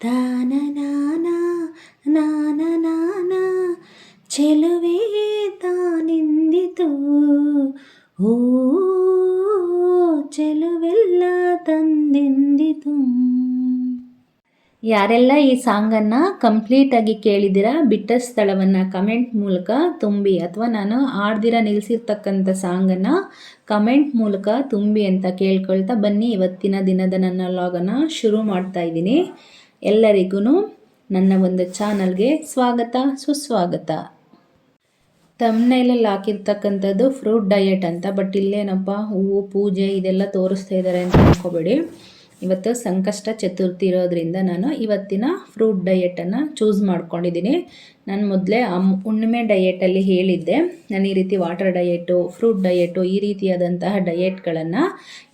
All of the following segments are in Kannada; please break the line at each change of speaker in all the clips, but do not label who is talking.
ತಾನ ನಾನ ನಾನ ನಾನ ಚೆಲುವೆ ತಾನೆಂದಿತು ಓ ಚೆಲುವೆಲ್ಲ ತಂದೆಂದಿತು ಯಾರೆಲ್ಲ ಈ ಸಾಂಗನ್ನು ಕಂಪ್ಲೀಟಾಗಿ ಕೇಳಿದಿರಾ ಬಿಟ್ಟ ಸ್ಥಳವನ್ನು ಕಮೆಂಟ್ ಮೂಲಕ ತುಂಬಿ ಅಥವಾ ನಾನು ಆಡ್ದಿರ ನಿಲ್ಲಿಸಿರ್ತಕ್ಕಂಥ ಸಾಂಗನ್ನು ಕಮೆಂಟ್ ಮೂಲಕ ತುಂಬಿ ಅಂತ ಕೇಳ್ಕೊಳ್ತಾ ಬನ್ನಿ. ಇವತ್ತಿನ ದಿನದ ನನ್ನ ಲಾಗನ್ನು ಶುರು ಮಾಡ್ತಾ ಇದ್ದೀನಿ. ಎಲ್ಲರಿಗೂ ನನ್ನ ಒಂದು ಚಾನಲ್ಗೆ ಸ್ವಾಗತ, ಸುಸ್ವಾಗತ. ತಮ್ಮನೇಲಲ್ಲಿ ಹಾಕಿರ್ತಕ್ಕಂಥದ್ದು ಫ್ರೂಟ್ ಡಯಟ್ ಅಂತ ಬಟ್ ಇಲ್ಲೇನಪ್ಪ, ಹೂವು, ಪೂಜೆ, ಇದೆಲ್ಲ ತೋರಿಸ್ತಾ ಇದ್ದಾರೆ ಅಂತ ಅನ್ಕೋಬೇಡಿ. ಇವತ್ತು ಸಂಕಷ್ಟ ಚತುರ್ಥಿ ಇರೋದ್ರಿಂದ ನಾನು ಇವತ್ತಿನ ಫ್ರೂಟ್ ಡಯೆಟನ್ನು ಚೂಸ್ ಮಾಡ್ಕೊಂಡಿದ್ದೀನಿ. ನಾನು ಮೊದಲೇ ಅಮ್, ಹುಣ್ಣಿಮೆ ಡಯೆಟಲ್ಲಿ ಹೇಳಿದ್ದೆ. ನಾನು ಈ ರೀತಿ ವಾಟರ್ ಡಯೆಟು ಫ್ರೂಟ್ ಡಯೆಟು ಈ ರೀತಿಯಾದಂತಹ ಡಯೆಟ್ಗಳನ್ನು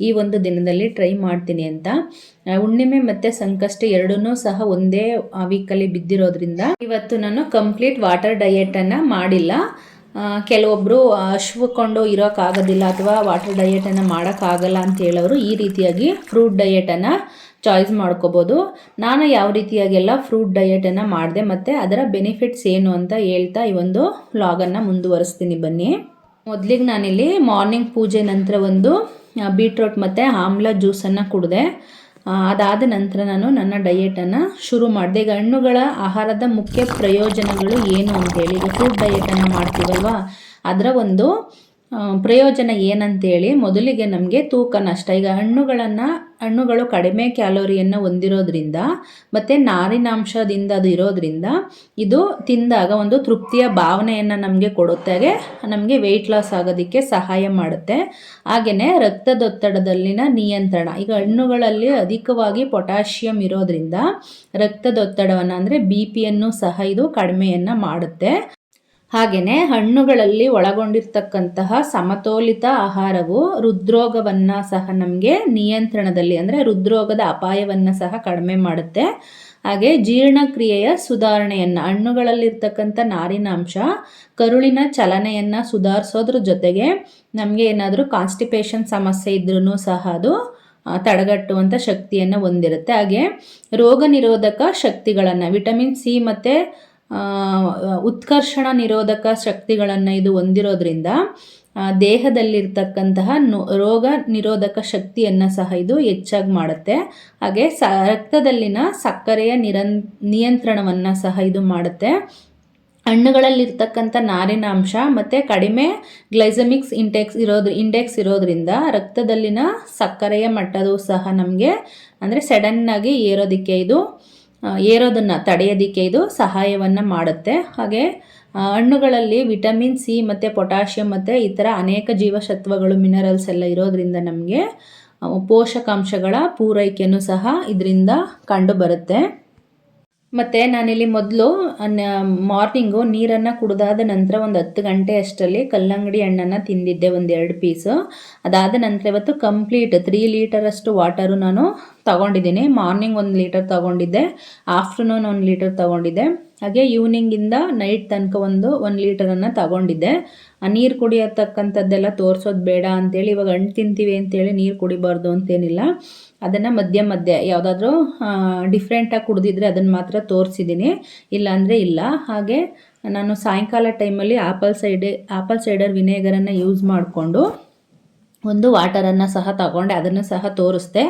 ಈ ಒಂದು ದಿನದಲ್ಲಿ ಟ್ರೈ ಮಾಡ್ತೀನಿ ಅಂತ. ಹುಣ್ಣಿಮೆ ಮತ್ತು ಸಂಕಷ್ಟ ಎರಡನ್ನೂ ಸಹ ಒಂದೇ ವೀಕಲ್ಲಿ ಬಿದ್ದಿರೋದ್ರಿಂದ ಇವತ್ತು ನಾನು ಕಂಪ್ಲೀಟ್ ವಾಟರ್ ಡಯೆಟನ್ನು ಮಾಡಿಲ್ಲ. ಕೆಲವೊಬ್ಬರು ಹಶ್ಕೊಂಡು ಇರೋಕ್ಕಾಗೋದಿಲ್ಲ ಅಥವಾ ವಾಟರ್ ಡಯೆಟನ್ನು ಮಾಡೋಕ್ಕಾಗಲ್ಲ ಅಂತ ಹೇಳೋರು ಈ ರೀತಿಯಾಗಿ ಫ್ರೂಟ್ ಡಯೆಟನ್ನು ಚಾಯ್ಸ್ ಮಾಡ್ಕೋಬೋದು. ನಾನು ಯಾವ ರೀತಿಯಾಗೆಲ್ಲ ಫ್ರೂಟ್ ಡಯೆಟನ್ನು ಮಾಡಿದೆ ಮತ್ತು ಅದರ ಬೆನಿಫಿಟ್ಸ್ ಏನು ಅಂತ ಹೇಳ್ತಾ ಈ ಒಂದು ಲಾಗನ್ನು ಮುಂದುವರಿಸ್ತೀನಿ ಬನ್ನಿ. ಮೊದಲಿಗೆ ನಾನಿಲ್ಲಿ ಮಾರ್ನಿಂಗ್ ಪೂಜೆ ನಂತರ ಒಂದು ಬೀಟ್ರೋಟ್ ಮತ್ತು ಆಮ್ಲ ಜ್ಯೂಸನ್ನು ಕುಡಿದೆ. ಅದಾದ ನಂತರ ನಾನು ನನ್ನ ಡಯೆಟನ್ನು ಶುರು ಮಾಡಿದೆ. ಈಗ ಹಣ್ಣುಗಳ ಆಹಾರದ ಮುಖ್ಯ ಪ್ರಯೋಜನಗಳು ಏನು ಅಂತೇಳಿ ಈಗ ಫ್ರೂಟ್ ಡಯೆಟನ್ನು ಮಾಡ್ತೀವಲ್ವ? ಅದರ ಒಂದು ಪ್ರಯೋಜನ ಏನಂತೇಳಿ ಮೊದಲಿಗೆ ನಮಗೆ ತೂಕ ನಷ್ಟ. ಈಗ ಹಣ್ಣುಗಳನ್ನು, ಹಣ್ಣುಗಳು ಕಡಿಮೆ ಕ್ಯಾಲೋರಿಯನ್ನು ಹೊಂದಿರೋದ್ರಿಂದ ಮತ್ತು ನಾರಿನಾಂಶದಿಂದ ಅದು ಇರೋದ್ರಿಂದ ಇದು ತಿಂದಾಗ ಒಂದು ತೃಪ್ತಿಯ ಭಾವನೆಯನ್ನು ನಮಗೆ ಕೊಡುತ್ತೆ. ನಮಗೆ ವೆಯ್ಟ್ ಲಾಸ್ ಆಗೋದಕ್ಕೆ ಸಹಾಯ ಮಾಡುತ್ತೆ. ಹಾಗೆಯೇ ರಕ್ತದೊತ್ತಡದಲ್ಲಿನ ನಿಯಂತ್ರಣ. ಈಗ ಹಣ್ಣುಗಳಲ್ಲಿ ಅಧಿಕವಾಗಿ ಪೊಟ್ಯಾಷಿಯಂ ಇರೋದ್ರಿಂದ ರಕ್ತದೊತ್ತಡವನ್ನು ಅಂದರೆ ಬಿ ಪಿಯನ್ನು ಸಹ ಇದು ಕಡಿಮೆಯನ್ನು ಮಾಡುತ್ತೆ. ಹಾಗೆಯೇ ಹಣ್ಣುಗಳಲ್ಲಿ ಒಳಗೊಂಡಿರ್ತಕ್ಕಂತಹ ಸಮತೋಲಿತ ಆಹಾರವು ಹೃದ್ರೋಗವನ್ನು ಸಹ ನಮಗೆ ನಿಯಂತ್ರಣದಲ್ಲಿ ಅಂದರೆ ಹೃದ್ರೋಗದ ಅಪಾಯವನ್ನು ಸಹ ಕಡಿಮೆ ಮಾಡುತ್ತೆ. ಹಾಗೆ ಜೀರ್ಣಕ್ರಿಯೆಯ ಸುಧಾರಣೆಯನ್ನು, ಹಣ್ಣುಗಳಲ್ಲಿರ್ತಕ್ಕಂಥ ನಾರಿನಾಂಶ ಕರುಳಿನ ಚಲನೆಯನ್ನು ಸುಧಾರಿಸೋದ್ರ ಜೊತೆಗೆ ನಮಗೆ ಏನಾದರೂ ಕಾನ್ಸ್ಟಿಪೇಷನ್ ಸಮಸ್ಯೆ ಇದ್ರೂ ಸಹ ಅದು ತಡೆಗಟ್ಟುವಂಥ ಶಕ್ತಿಯನ್ನು ಹೊಂದಿರುತ್ತೆ. ಹಾಗೆ ರೋಗ ನಿರೋಧಕ ಶಕ್ತಿಗಳನ್ನು, ವಿಟಮಿನ್ ಸಿ ಮತ್ತು ಉತ್ಕರ್ಷಣ ನಿರೋಧಕ ಶಕ್ತಿಗಳನ್ನು ಇದು ಹೊಂದಿರೋದ್ರಿಂದ ದೇಹದಲ್ಲಿರ್ತಕ್ಕಂತಹ ರೋಗ ನಿರೋಧಕ ಶಕ್ತಿಯನ್ನು ಸಹ ಇದು ಹೆಚ್ಚಾಗಿ ಮಾಡುತ್ತೆ. ಹಾಗೆ ಸ, ರಕ್ತದಲ್ಲಿನ ಸಕ್ಕರೆಯ ನಿರನ್, ನಿಯಂತ್ರಣವನ್ನು ಸಹ ಇದು ಮಾಡುತ್ತೆ. ಹಣ್ಣುಗಳಲ್ಲಿರ್ತಕ್ಕಂಥ ನಾರಿನಾಂಶ ಮತ್ತು ಕಡಿಮೆ ಗ್ಲೈಸಮಿಕ್ಸ್ ಇಂಟೆಕ್ಸ್ ಇರೋದ್ರ ಇಂಡೆಕ್ಸ್ ಇರೋದ್ರಿಂದ ರಕ್ತದಲ್ಲಿನ ಸಕ್ಕರೆಯ ಮಟ್ಟದು ಸಹ ನಮಗೆ ಅಂದರೆ ಸಡನ್ನಾಗಿ ಏರೋದಕ್ಕೆ ಇದು ಏರೋದನ್ನು ತಡೆಯೋದಕ್ಕೆ ಇದು ಸಹಾಯವನ್ನು ಮಾಡುತ್ತೆ. ಹಾಗೆ ಹಣ್ಣುಗಳಲ್ಲಿ ವಿಟಮಿನ್ ಸಿ ಮತ್ತು ಪೊಟ್ಯಾಷಿಯಂ ಮತ್ತು ಈ ಅನೇಕ ಜೀವಸತ್ವಗಳು, ಮಿನರಲ್ಸ್ ಎಲ್ಲ ಇರೋದ್ರಿಂದ ನಮಗೆ ಪೋಷಕಾಂಶಗಳ ಪೂರೈಕೆಯೂ ಸಹ ಇದರಿಂದ ಕಂಡು ಬರುತ್ತೆ. ಮತ್ತು ನಾನಿಲ್ಲಿ ಮೊದಲು ಮಾರ್ನಿಂಗು ನೀರನ್ನು ಕುಡಿದಾದ ನಂತರ ಒಂದು ಹತ್ತು ಗಂಟೆ ಅಷ್ಟರಲ್ಲಿ ಕಲ್ಲಂಗಡಿ ಹಣ್ಣನ್ನು ತಿಂದಿದ್ದೆ ಒಂದು ಎರಡು ಪೀಸು ಅದಾದ ನಂತರ ಇವತ್ತು ಕಂಪ್ಲೀಟ್ ತ್ರೀ ಲೀಟರಷ್ಟು ವಾಟರು ನಾನು ತಗೊಂಡಿದ್ದೀನಿ. ಮಾರ್ನಿಂಗ್ ಒಂದು ಲೀಟರ್ ತಗೊಂಡಿದ್ದೆ ಆಫ್ಟರ್ನೂನ್ ಒಂದು ಲೀಟರ್ ತೊಗೊಂಡಿದ್ದೆ. ಹಾಗೆ ಈವ್ನಿಂಗಿಂದ ನೈಟ್ ತನಕ ಒಂದು ಒಂದು ಲೀಟರನ್ನು ತಗೊಂಡಿದ್ದೆ. ಆ ನೀರು ಕುಡಿಯತಕ್ಕಂಥದ್ದೆಲ್ಲ ತೋರಿಸೋದು ಬೇಡ ಅಂತೇಳಿ ಇವಾಗ ಹಣ್ಣು ತಿಂತೀವಿ ಅಂತೇಳಿ ನೀರು ಕುಡಿಬಾರ್ದು ಅಂತೇನಿಲ್ಲ. ಅದನ್ನು ಮಧ್ಯ ಮಧ್ಯೆ ಯಾವುದಾದ್ರೂ ಡಿಫ್ರೆಂಟಾಗಿ ಕುಡಿದಿದ್ರೆ ಅದನ್ನು ಮಾತ್ರ ತೋರಿಸಿದ್ದೀನಿ ಇಲ್ಲಾಂದರೆ ಇಲ್ಲ. ಹಾಗೆ ನಾನು ಸಾಯಂಕಾಲ ಟೈಮಲ್ಲಿ ಆಪಲ್ ಸೈಡ್ ಆಪಲ್ ಸೈಡರ್ ವಿನೇಗರನ್ನು ಯೂಸ್ ಮಾಡಿಕೊಂಡು ಒಂದು ವಾಟರನ್ನು ಸಹ ತಗೊಂಡೆ, ಅದನ್ನು ಸಹ ತೋರಿಸ್ದೆ.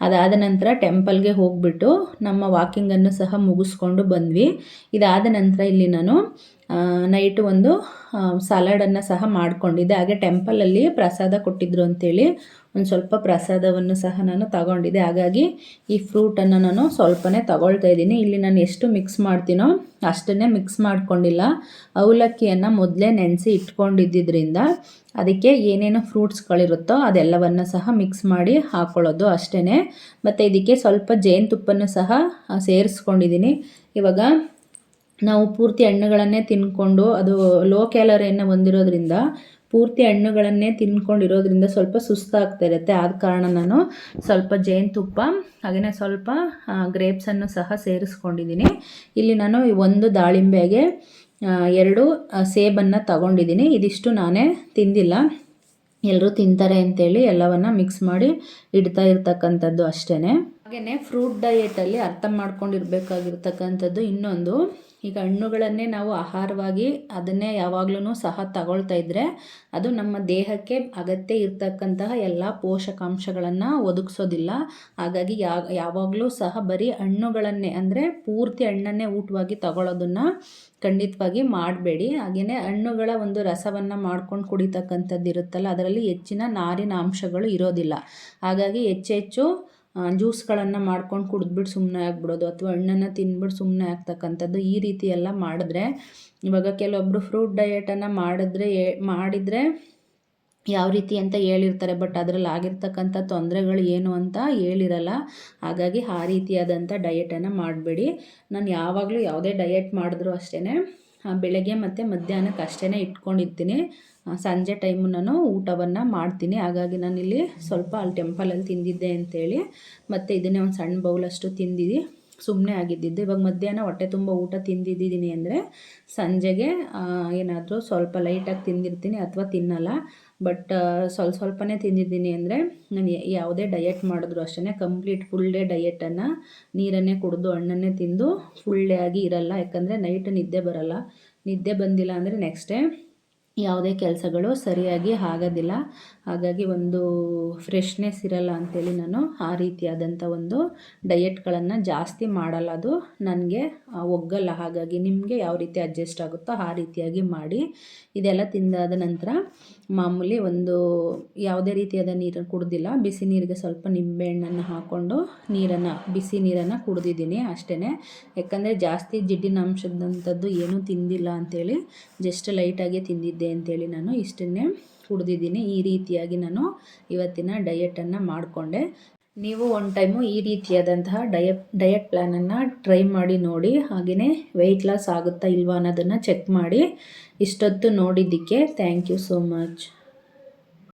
ಅದಾದ ನಂತರ ಟೆಂಪಲ್ಗೆ ಹೋಗಿಬಿಟ್ಟು ನಮ್ಮ ವಾಕಿಂಗನ್ನು ಸಹ ಮುಗಿಸ್ಕೊಂಡು ಬಂದ್ವಿ. ಇದಾದ ನಂತರ ಇಲ್ಲಿ ನಾನು ನೈಟು ಒಂದು ಸಲಾಡನ್ನು ಸಹ ಮಾಡಿಕೊಂಡಿದ್ದೆ. ಹಾಗೆ ಟೆಂಪಲಲ್ಲಿ ಪ್ರಸಾದ ಕೊಟ್ಟಿದ್ರು ಅಂತೇಳಿ ಒಂದು ಸ್ವಲ್ಪ ಪ್ರಸಾದವನ್ನು ಸಹ ನಾನು ತಗೊಂಡಿದ್ದೆ. ಹಾಗಾಗಿ ಈ ಫ್ರೂಟನ್ನು ನಾನು ಸ್ವಲ್ಪನೇ ತಗೊಳ್ತಾ ಇದ್ದೀನಿ. ಇಲ್ಲಿ ನಾನು ಎಷ್ಟು ಮಿಕ್ಸ್ ಮಾಡ್ತೀನೋ ಅಷ್ಟನ್ನೇ ಮಿಕ್ಸ್ ಮಾಡ್ಕೊಂಡಿಲ್ಲ. ಅವಲಕ್ಕಿಯನ್ನು ಮೊದಲೇ ನೆನೆಸಿ ಇಟ್ಕೊಂಡಿದ್ದರಿಂದ ಅದಕ್ಕೆ ಏನೇನು ಫ್ರೂಟ್ಸ್ಗಳಿರುತ್ತೋ ಅದೆಲ್ಲವನ್ನು ಸಹ ಮಿಕ್ಸ್ ಮಾಡಿ ಹಾಕ್ಕೊಳ್ಳೋದು ಅಷ್ಟೇ ಮತ್ತು ಇದಕ್ಕೆ ಸ್ವಲ್ಪ ಜೇನುತುಪ್ಪನ್ನು ಸಹ ಸೇರಿಸ್ಕೊಂಡಿದ್ದೀನಿ. ಇವಾಗ ನಾವು ಪೂರ್ತಿ ಹಣ್ಣುಗಳನ್ನೇ ತಿನ್ಕೊಂಡು ಅದು ಲೋ ಕ್ಯಾಲರಿಯನ್ನು ಹೊಂದಿರೋದ್ರಿಂದ ಪೂರ್ತಿ ಹಣ್ಣುಗಳನ್ನೇ ತಿನ್ಕೊಂಡಿರೋದ್ರಿಂದ ಸ್ವಲ್ಪ ಸುಸ್ತಾಗ್ತಾ ಇರುತ್ತೆ. ಆದ ಕಾರಣ ನಾನು ಸ್ವಲ್ಪ ಜೇನುತುಪ್ಪ ಹಾಗೆಯೇ ಸ್ವಲ್ಪ ಗ್ರೇಪ್ಸನ್ನು ಸಹ ಸೇರಿಸ್ಕೊಂಡಿದ್ದೀನಿ. ಇಲ್ಲಿ ನಾನು ಒಂದು ದಾಳಿಂಬೆಗೆ ಎರಡು ಸೇಬನ್ನು ತಗೊಂಡಿದ್ದೀನಿ. ಇದಿಷ್ಟು ನಾನೇ ತಿಂದಿಲ್ಲ. ಎಲ್ಲರೂ ತಿಂತಾರೆ ಅಂತೇಳಿ ಎಲ್ಲವನ್ನು ಮಿಕ್ಸ್ ಮಾಡಿ ಇಡ್ತಾ ಇರ್ತಕ್ಕಂಥದ್ದು ಅಷ್ಟೇ ಹಾಗೆಯೇ ಫ್ರೂಟ್ ಡಯೆಟಲ್ಲಿ ಅರ್ಥ ಮಾಡ್ಕೊಂಡಿರ್ಬೇಕಾಗಿರ್ತಕ್ಕಂಥದ್ದು ಇನ್ನೊಂದು. ಈಗ ಹಣ್ಣುಗಳನ್ನೇ ನಾವು ಆಹಾರವಾಗಿ ಅದನ್ನೇ ಯಾವಾಗಲೂ ಸಹ ತಗೊಳ್ತಾ ಇದ್ದರೆ ಅದು ನಮ್ಮ ದೇಹಕ್ಕೆ ಅಗತ್ಯ ಇರತಕ್ಕಂತಹ ಎಲ್ಲ ಪೋಷಕಾಂಶಗಳನ್ನು ಒದಗಿಸೋದಿಲ್ಲ. ಹಾಗಾಗಿ ಯಾವಾಗಲೂ ಸಹ ಬರೀ ಹಣ್ಣುಗಳನ್ನೇ ಅಂದರೆ ಪೂರ್ತಿ ಹಣ್ಣನ್ನೇ ಊಟವಾಗಿ ತಗೊಳ್ಳೋದನ್ನು ಖಂಡಿತವಾಗಿ ಮಾಡಬೇಡಿ. ಹಾಗೆಯೇ ಹಣ್ಣುಗಳ ಒಂದು ರಸವನ್ನು ಮಾಡ್ಕೊಂಡು ಕುಡಿತಕ್ಕಂಥದ್ದು ಇರುತ್ತಲ್ಲ ಅದರಲ್ಲಿ ಹೆಚ್ಚಿನ ನಾರಿನ ಅಂಶಗಳು ಇರೋದಿಲ್ಲ. ಹಾಗಾಗಿ ಹೆಚ್ಚೆಚ್ಚು ಜ್ಯೂಸ್ಗಳನ್ನು ಮಾಡ್ಕೊಂಡು ಕುಡಿದ್ಬಿಟ್ಟು ಸುಮ್ಮನೆ ಆಗ್ಬಿಡೋದು ಅಥವಾ ಹಣ್ಣನ್ನು ತಿಂದ್ಬಿಟ್ಟು ಸುಮ್ಮನೆ ಆಗ್ತಕ್ಕಂಥದ್ದು ಈ ರೀತಿ ಎಲ್ಲ ಮಾಡಿದ್ರೆ, ಇವಾಗ ಕೆಲವೊಬ್ಬರು ಫ್ರೂಟ್ ಡಯೆಟನ್ನು ಮಾಡಿದ್ರೆ ಮಾಡಿದರೆ ಯಾವ ರೀತಿ ಅಂತ ಹೇಳಿರ್ತಾರೆ, ಬಟ್ ಅದರಲ್ಲಿ ಆಗಿರ್ತಕ್ಕಂಥ ತೊಂದರೆಗಳು ಏನು ಅಂತ ಹೇಳಿರಲ್ಲ. ಹಾಗಾಗಿ ಆ ರೀತಿಯಾದಂಥ ಡಯೆಟನ್ನು ಮಾಡಬೇಡಿ. ನಾನು ಯಾವಾಗಲೂ ಯಾವುದೇ ಡಯೆಟ್ ಮಾಡಿದ್ರೂ ಅಷ್ಟೇ ಬೆಳಗ್ಗೆ ಮತ್ತು ಮಧ್ಯಾಹ್ನಕ್ಕೆ ಅಷ್ಟೇ ಇಟ್ಕೊಂಡಿರ್ತೀನಿ. ಸಂಜೆ ಟೈಮು ನಾನು ಊಟವನ್ನು ಮಾಡ್ತೀನಿ. ಹಾಗಾಗಿ ನಾನಿಲ್ಲಿ ಸ್ವಲ್ಪ ಅಲ್ಲಿ ಟೆಂಪಲಲ್ಲಿ ತಿಂದಿದ್ದೆ ಅಂತೇಳಿ ಮತ್ತು ಇದನ್ನೇ ಒಂದು ಸಣ್ಣ ಬೌಲಷ್ಟು ತಿಂದಿದ್ದು. ಸುಮ್ಮನೆ ಆಗಿದ್ದಿದ್ದು. ಇವಾಗ ಮಧ್ಯಾಹ್ನ ಹೊಟ್ಟೆ ತುಂಬ ಊಟ ತಿಂದಿದ್ದೀನಿ ಅಂದರೆ ಸಂಜೆಗೆ ಏನಾದರೂ ಸ್ವಲ್ಪ ಲೈಟಾಗಿ ತಿಂದಿರ್ತೀನಿ ಅಥವಾ ತಿನ್ನಲ್ಲ. ಬಟ್ ಸ್ವಲ್ಪ ಸ್ವಲ್ಪನೇ ತಿಂದಿದ್ದೀನಿ ಅಂದರೆ ನಾನು ಯಾವುದೇ ಡಯೆಟ್ ಮಾಡಿದ್ರು ಅಷ್ಟೇ ಕಂಪ್ಲೀಟ್ ಫುಲ್ ಡೇ ಡಯೆಟನ್ನು ನೀರನ್ನೇ ಕುಡಿದು ಹಣ್ಣನ್ನೇ ತಿಂದು ಫುಲ್ ಡೇ ಆಗಿ ಇರಲ್ಲ. ಯಾಕಂದರೆ ನೈಟ್ ನಿದ್ದೆ ಬರಲ್ಲ. ನಿದ್ದೆ ಬಂದಿಲ್ಲ ಅಂದರೆ ನೆಕ್ಸ್ಟ್ ಡೇ ಯಾವುದೇ ಕೆಲಸಗಳು ಸರಿಯಾಗಿ ಆಗೋದಿಲ್ಲ. ಹಾಗಾಗಿ ಒಂದು ಫ್ರೆಶ್ನೆಸ್ ಇರಲ್ಲ ಅಂಥೇಳಿ ನಾನು ಆ ರೀತಿಯಾದಂಥ ಒಂದು ಡಯೆಟ್ಗಳನ್ನು ಜಾಸ್ತಿ ಮಾಡಲ್ಲ. ಅದು ನನಗೆ ಒಗ್ಗಲ್ಲ. ಹಾಗಾಗಿ ನಿಮಗೆ ಯಾವ ರೀತಿ ಅಡ್ಜಸ್ಟ್ ಆಗುತ್ತೋ ಆ ರೀತಿಯಾಗಿ ಮಾಡಿ. ಇದೆಲ್ಲ ತಿಂದಾದ ನಂತರ ಮಾಮೂಲಿ ಒಂದು ಯಾವುದೇ ರೀತಿಯಾದ ನೀರನ್ನು ಕುಡ್ದಿಲ್ಲ. ಬಿಸಿ ನೀರಿಗೆ ಸ್ವಲ್ಪ ನಿಂಬೆಹಣ್ಣನ್ನು ಹಾಕ್ಕೊಂಡು ನೀರನ್ನು, ಬಿಸಿ ನೀರನ್ನು ಕುಡ್ದಿದ್ದೀನಿ ಅಷ್ಟೇ ಯಾಕಂದರೆ ಜಾಸ್ತಿ ಜಿಡ್ಡಿನ ಅಂಶದಂಥದ್ದು ಏನೂ ತಿಂದಿಲ್ಲ ಅಂಥೇಳಿ ಜಸ್ಟ್ ಲೈಟಾಗಿ ತಿಂದಿದ್ದೆ. ಅಂತೇಳಿ ನಾನು ಇಷ್ಟನ್ನೇ ಕುಡ್ದಿದ್ದೀನಿ ಈ ರೀತಿಯಾಗಿ ನಾನು ಇವತ್ತಿನ ಡಯೆಟನ್ನು ಮಾಡಿಕೊಂಡೆ. ನೀವು ಒನ್ ಟೈಮು ಈ ರೀತಿಯಾದಂತಹ ಡಯಟ್ ಡಯಟ್ ಪ್ಲ್ಯಾನನ್ನು ಟ್ರೈ ಮಾಡಿ ನೋಡಿ ಹಾಗೆಯೇ ವೆಯ್ಟ್ ಲಾಸ್ ಆಗುತ್ತಾ ಇಲ್ವಾ ಅನ್ನೋದನ್ನು ಚೆಕ್ ಮಾಡಿ. ಇಷ್ಟೊತ್ತು ನೋಡಿದ್ದಕ್ಕೆ ಥ್ಯಾಂಕ್ ಯು ಸೋ ಮಚ್